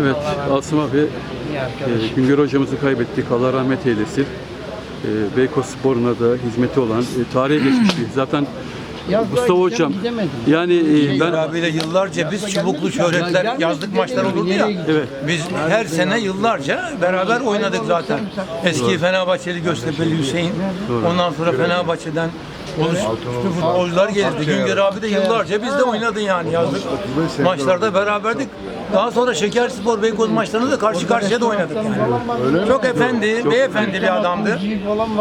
Evet, Asım abi, e, Güngör hocamızı kaybettik. Allah rahmet eylesin. E, Beykoz Spor'una da hizmeti olan, e, tarihe geçmiş bir. Zaten Mustafa hocam, yani e, Ben abiyle yıllarca biz çubuklu şöhretler yazlık maçlar olurdu ya. Evet. Biz her sene yıllarca beraber oynadık zaten. Eski Fenerbahçeli Göztepe'li Hüseyin. Ondan sonra Fenerbahçe'den oluşmuştu futbolcular gelirdi. Güngör abi de yıllarca bizde oynadı yani yazlık maçlarda beraberdik. Daha sonra Şekerspor Beykoz maçlarında da karşı karşıya da oynadık yani. Çok efendi, beyefendi bir adamdı.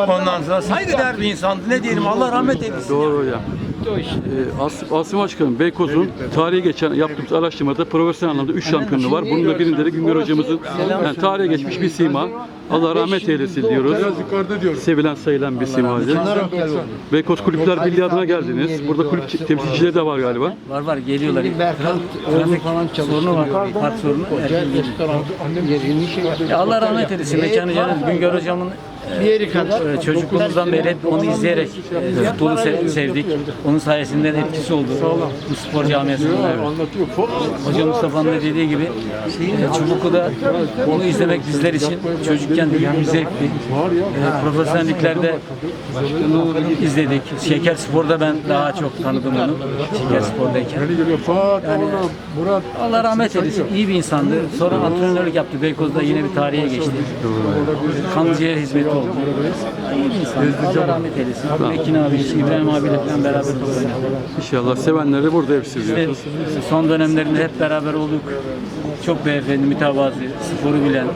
Ondan sonra saygıdeğer bir insandı. Ne diyelim Allah rahmet eylesin. Doğru hocam. Ee, As Asım Başkanım, Beykoz'un tarihe geçen yaptığımız araştırmada profesyonel anlamda 3 şampiyonluğu var. Bunun da birinde de Güngör hocamızın yani tarihe geçmiş bir sima. Allah rahmet eylesin diyoruz. Sevilen sayılan bir sima. Beykoz Kulüpler Birliği adına geldiniz. Burada kulüp temsilcileri de var galiba. Var var geliyorlar. Trafik falan sorunu var. Park sorunu. Erken geliyor. Ya Allah rahmet eylesin. Mekanı cennet. Güngör hocamın bir yeri kadar çocukluğumuzdan beri hep onu izleyerek e, futbolu sev- sevdik. Onun sayesinde de etkisi oldu. Bu spor camiasında. Evet. Hoca Mustafa'nın da dediği gibi e, Çubuklu'da onu izlemek bizler için çocukken büyük bir zevkti. E, profesyonelliklerde izledik. Şeker Spor'da ben daha çok tanıdım onu. Şeker Spor'dayken. Allah rahmet eylesin. İyi bir insandı. Sonra antrenörlük yaptı. Beykoz'da yine bir tarihe geçti. Kanlıca'ya hizmeti oldu. İyi bir insan. Allah rahmet eylesin. Mekin abi, İbrahim abiyle falan beraber oynadık. İnşallah sevenleri de burada hepsi Ve diyoruz. son dönemlerinde hep beraber olduk. Çok beyefendi, mütevazı, sporu bilen,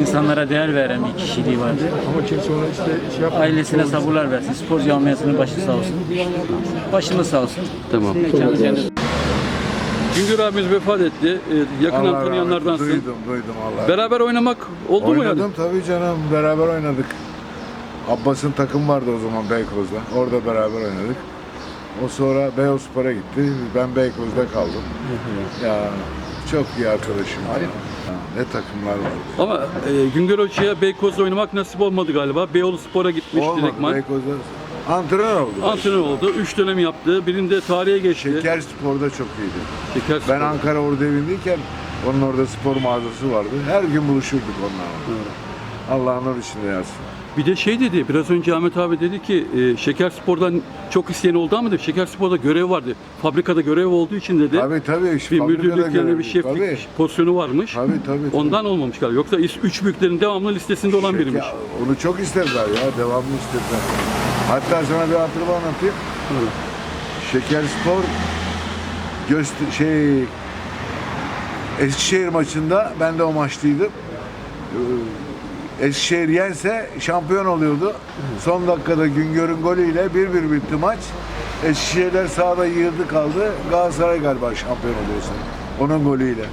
insanlara değer veren bir kişiliği vardı. Ailesine sabırlar versin. Spor camiasının başı sağ olsun. Başımız sağ olsun. Tamam. Mekanı cennet. Güngör abimiz vefat etti. Ee, yakından Allah tanıyanlardansın. Duydum, duydum Allah. Beraber oynamak oldu mu yani? Oynadım tabii canım, beraber oynadık. Abbas'ın takım vardı o zaman Beykoz'da. Orada beraber oynadık. O sonra Beyozspor'a gitti. Ben Beykoz'da kaldım. ya çok iyi arkadaşım. Ya, ne takımlar var. Ama e, Güngör Hoca'ya Beykoz'da oynamak nasip olmadı galiba. Beyoğlu Spor'a gitmiş Olmadı direktman. Beykoz'da. Antrenör oldu. Antrenör oldu. 3 dönem yaptı. Birinde tarihe geçti. Şeker Spor'da çok iyiydi. Şeker Ben. Ankara orada evindeyken onun orada spor mağazası vardı. Her gün buluşurduk onlarla. Allah nur içinde yatsın. Bir de şey dedi, biraz önce Ahmet abi dedi ki e, Şeker Spor'dan çok isteyen oldu ama dedi, Şeker Spor'da görev vardı. Fabrikada görev olduğu için dedi. Tabii tabii. bir fabrikada müdürlük yani bir şeflik Tabii. pozisyonu varmış. Tabii tabii. tabii. Ondan olmamış galiba. Yoksa üç büyüklerin devamlı listesinde olan biriymiş. Ya, onu çok istediler ya, devamlı istediler. Hatta sana bir hatırımı anlatayım. Şeker Spor göster şey Eskişehir maçında ben de o maçtaydım. Ee, Eskişehir yense şampiyon oluyordu. Son dakikada Güngör'ün golüyle 1-1 bitti maç. Eskişehirler sahada yığıldı kaldı. Galatasaray galiba şampiyon oluyorsa. Onun golüyle.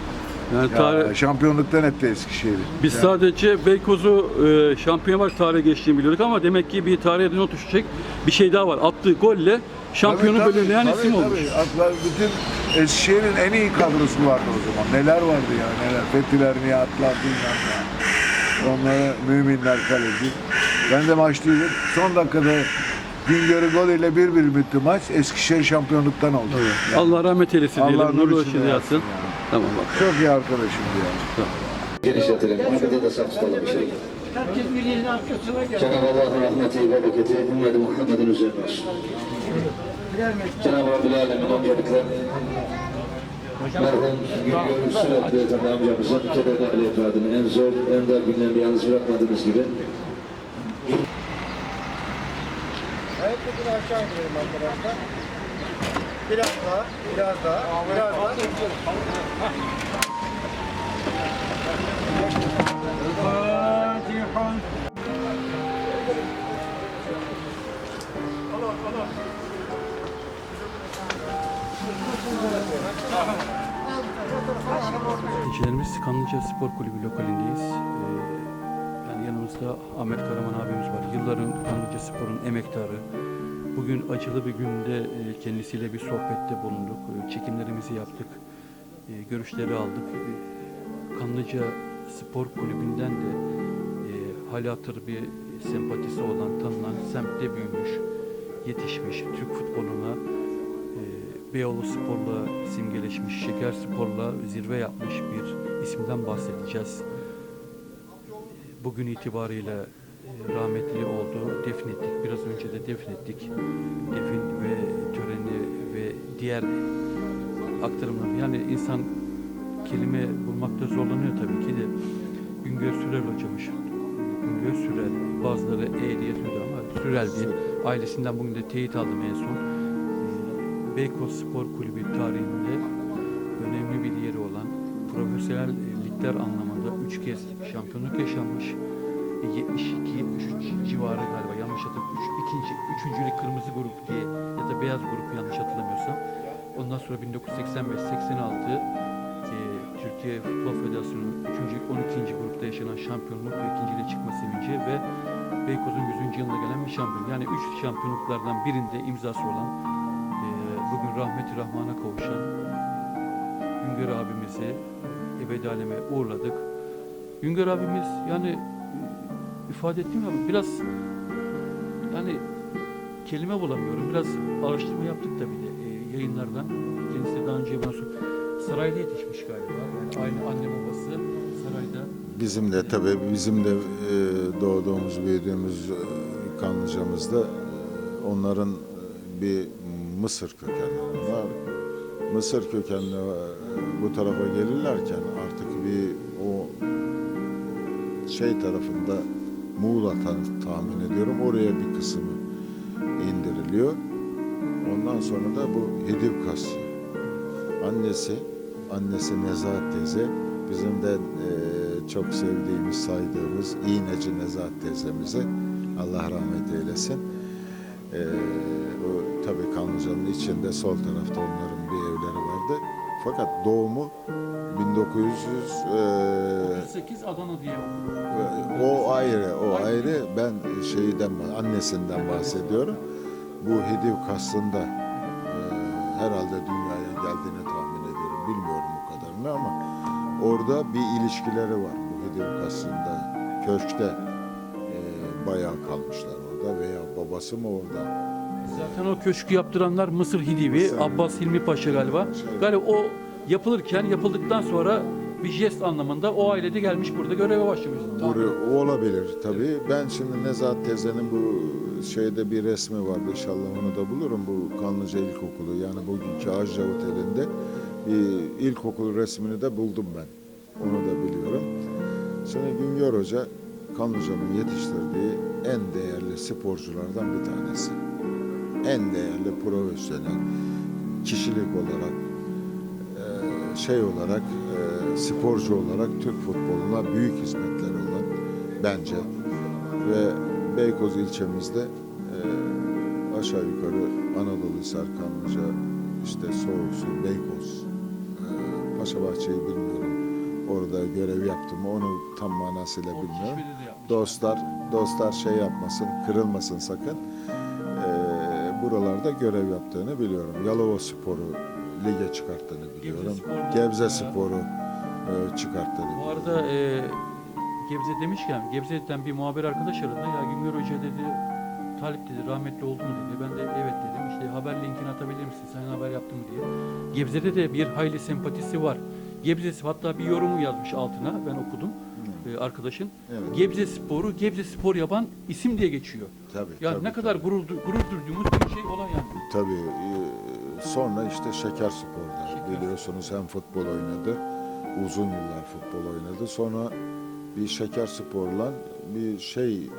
Yani Ya, tarih- şampiyonluktan etti Eskişehir'i. biz sadece Beykoz'u e, şampiyon olarak tarihe geçtiğini biliyorduk ama demek ki bir tarihe not düşecek bir şey daha var. Attığı golle şampiyonu Tabii, tabii, belirleyen tabii, isim olmuş. tabii. Aklar, bütün Eskişehir'in en iyi kadrosu vardı o zaman. Neler vardı ya neler. Fethiler, Nihatlar, bilmem ne. Onlara müminler kaleci. Ben de maçlıydım. Son dakikada Güngör'ün golüyle 1-1 bitti maç. Eskişehir şampiyonluktan oldu. Allah rahmet eylesin Allah diyelim. nur Nurlu içinde yatsın yatsın. Tamam bak. Çok iyi arkadaşımdı ya. genişletelim. Ahmet'e de saf tutalım inşallah. Cenab-ı Allah'ın rahmeti, bereketi ümmeti Muhammed'in üzerine olsun. Cenab-ı Rabbil Alemin öncelikle merhum Güngör Sürekli Efendi amcamızın kederli Ali Efendi'nin en zor, en dar günlerini yalnız bırakmadığınız gibi Ayakkabını aşağı indirelim arkadaşlar. Biraz daha, biraz daha, biraz daha. İlçelerimiz Kanlıca Spor Kulübü lokalindeyiz. Ee, yani yanımızda Ahmet Karaman abimiz var. Yılların Kanlıca Spor'un emektarı. Bugün acılı bir günde e, kendisiyle bir sohbette bulunduk. E, Çekimlerimizi yaptık. E, Görüşleri aldık. Kanlıca Spor Kulübü'nden de hali hatır bir sempatisi olan, tanınan, semtte büyümüş, yetişmiş, Türk futboluna Beyoğlu Spor'la simgeleşmiş, Şeker Spor'la zirve yapmış bir isimden bahsedeceğiz. Bugün itibariyle rahmetli oldu, defnettik. Biraz önce de defnettik. Defin ve töreni ve diğer aktarımlar. Yani insan kelime bulmakta zorlanıyor tabii ki de. Güngör Sürel hocamız. Güngör Sürel. Bazıları E diye söylüyor ama Sürel diye. Ailesinden bugün de teyit aldım en son. Beykoz Spor Kulübü tarihinde önemli bir yeri olan profesyonel e, ligler anlamında üç kez şampiyonluk yaşanmış. E, 72-73 civarı galiba yanlış hatırlamıyorum. İkinci, üçüncü lig kırmızı grup diye ya da beyaz grup yanlış hatırlamıyorsam. Ondan sonra 1985-86 e, Türkiye Futbol Federasyonu'nun 3. 12. grupta yaşanan şampiyonluk ve ikinciliğe çıkma sevinci ve Beykoz'un 100. yılına gelen bir şampiyon. Yani 3 şampiyonluklardan birinde imzası olan e, bugün rahmeti rahmana kavuşan Güngör abimizi ebedi aleme uğurladık. Güngör abimiz yani ifade ettiğim gibi biraz yani kelime bulamıyorum. Biraz araştırma yaptık tabii de e, yayınlardan. Kendisi daha önce bana sarayda yetişmiş galiba. Yani aynı anne babası sarayda. Bizim de tabii bizim de e, doğduğumuz, büyüdüğümüz e, Kanlıca'mızda e, onların bir Mısır kökenleri var. Mısır kökenli e, bu tarafa gelirlerken artık bir o şey tarafında Muğla ta- tahmin ediyorum oraya bir kısmı indiriliyor. Ondan sonra da bu Hidivkas annesi, annesi Nezahat teyze bizim de e, çok sevdiğimiz, saydığımız İğneci Nezahat teyzemize Allah rahmet eylesin. E, o tabii Kanlıca'nın içinde sol tarafta onların bir evleri vardı. Fakat doğumu 1900 e, 48 Adana diye o ayrı, o ayrı. Ben şeyden, annesinden bahsediyorum. Bu Hidiv kastında e, herhalde dünyaya geldiğini tahmin ediyorum. Bilmiyorum bu kadarını ama orada bir ilişkileri var bu Hidiv kastında. Köşkte e, bayağı kalmışlar orada veya babası mı orada? Zaten o köşkü yaptıranlar Mısır Hidivi, Mısır. Abbas Hilmi Paşa galiba. Galiba o yapılırken, yapıldıktan sonra bir jest anlamında o ailede gelmiş burada göreve başlamış. Buraya olabilir tabii. Ben şimdi Nezahat teyzenin bu şeyde bir resmi vardı. İnşallah onu da bulurum. Bu Kanlıca İlkokulu yani bugünkü Ajda Oteli'nde bir ilkokul resmini de buldum ben. Onu da biliyorum. Şimdi Güngör Hoca Kanlıca'nın yetiştirdiği en değerli sporculardan bir tanesi. En değerli profesyonel kişilik olarak e, şey olarak e, sporcu olarak Türk futboluna büyük hizmetleri olan bence ve Beykoz ilçemizde e, aşağı yukarı Anadolu Hisar, Kanlıca, işte Soğuksu, Beykoz, e, Paşabahçe'yi bilmiyorum. Orada görev yaptım onu tam manasıyla bilmiyorum. Dostlar, dostlar şey yapmasın, kırılmasın sakın. Buralarda görev yaptığını biliyorum. Yalova Spor'u lige çıkarttığını biliyorum. Spor'da- Gebze Spor'u e, çıkarttığını Bu arada e, Gebze demişken, Gebze'den bir muhabir arkadaş aradı. Ya Güngör Hoca dedi, Talip dedi, rahmetli oldu mu dedi. Ben de evet dedim. İşte haber linkini atabilir misin, sen haber yaptın mı diye. Gebze'de de bir hayli sempatisi var. Gebze hatta bir yorumu yazmış altına, ben okudum e, arkadaşın. Evet. Gebze Spor'u Gebze Spor yapan isim diye geçiyor. Tabii, Ya tabii, ne kadar gurur, gurur duyduğumuz bir şey olan yani. Tabii. e, sonra işte Şeker Spor'da Şeker. biliyorsunuz hem futbol oynadı. Uzun yıllar futbol oynadı. Sonra bir Şeker Spor'la bir şey e,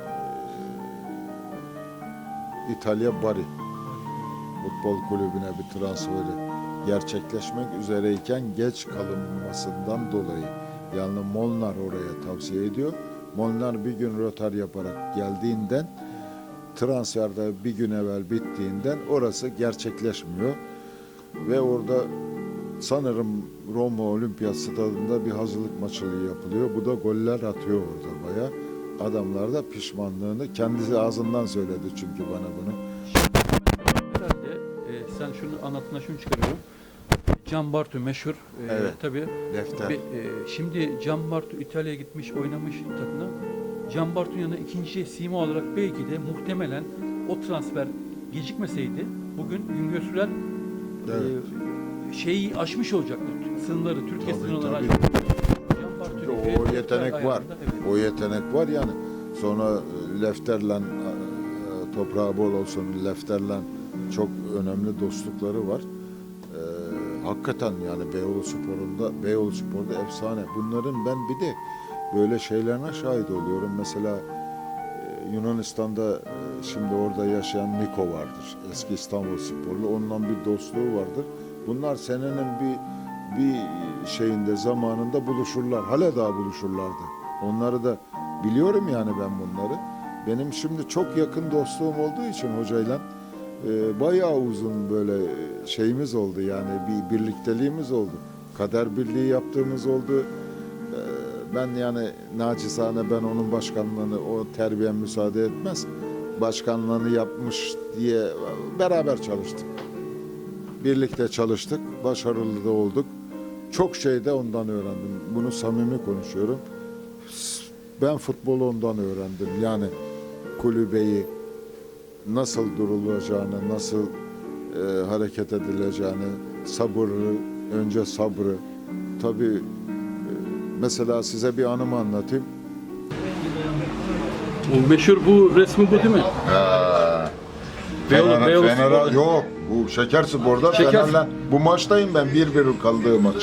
İtalya Bari futbol kulübüne bir transferi gerçekleşmek üzereyken geç kalınmasından dolayı yani Molnar oraya tavsiye ediyor. Molnar bir gün rötar yaparak geldiğinden transferde bir gün evvel bittiğinden orası gerçekleşmiyor. Ve orada sanırım Roma Olimpiyat Stadında bir hazırlık maçı yapılıyor. Bu da goller atıyor orada baya. Adamlar da pişmanlığını kendisi ağzından söyledi çünkü bana bunu. Herhalde e, sen şunu anlatına şunu çıkarıyorum. Can Bartu meşhur. E, Evet. Tabii. Defter. Ve, e, şimdi Can Bartu İtalya'ya gitmiş oynamış takımda. Can Bartu'nun yanına ikinci sima olarak belki de muhtemelen o transfer gecikmeseydi bugün Güngör Sürel Evet. e, şeyi aşmış olacaklar. Sınırları, Türkiye Tabii, sınırları tabii. aşmış. Çünkü o yetenek var. ayağında, evet. O yetenek var yani. Sonra e, Lefter'le e, toprağı bol olsun Lefter'le çok önemli dostlukları var. Hakikaten yani Beyoğlu Spor'unda Beyoğlu Spor'da efsane. Bunların ben bir de böyle şeylerine şahit oluyorum. Mesela e, Yunanistan'da e, şimdi orada yaşayan Niko vardır. Eski İstanbul Sporlu. Onunla bir dostluğu vardır. Bunlar senenin bir bir şeyinde zamanında buluşurlar. Hala daha buluşurlardı. Onları da biliyorum yani ben bunları. Benim şimdi çok yakın dostluğum olduğu için hocayla e, bayağı uzun böyle şeyimiz oldu yani bir birlikteliğimiz oldu. Kader birliği yaptığımız oldu. E, ben yani nacizane ben onun başkanlığını o terbiye müsaade etmez. Başkanlığını yapmış diye beraber çalıştık. Birlikte çalıştık, başarılı da olduk. Çok şey de ondan öğrendim. Bunu samimi konuşuyorum. Ben futbolu ondan öğrendim. Yani kulübeyi nasıl durulacağını, nasıl e, hareket edileceğini, sabırı, önce sabrı. Tabii e, mesela size bir anımı anlatayım. O meşhur bu resmi bu değil mi? Beyoğlu, Fener- Beyoğlu Fener'e- Spor'da. yok bu Şeker Spor'da Şeker- Fener'le bu maçtayım ben 1-1 kaldığı maç.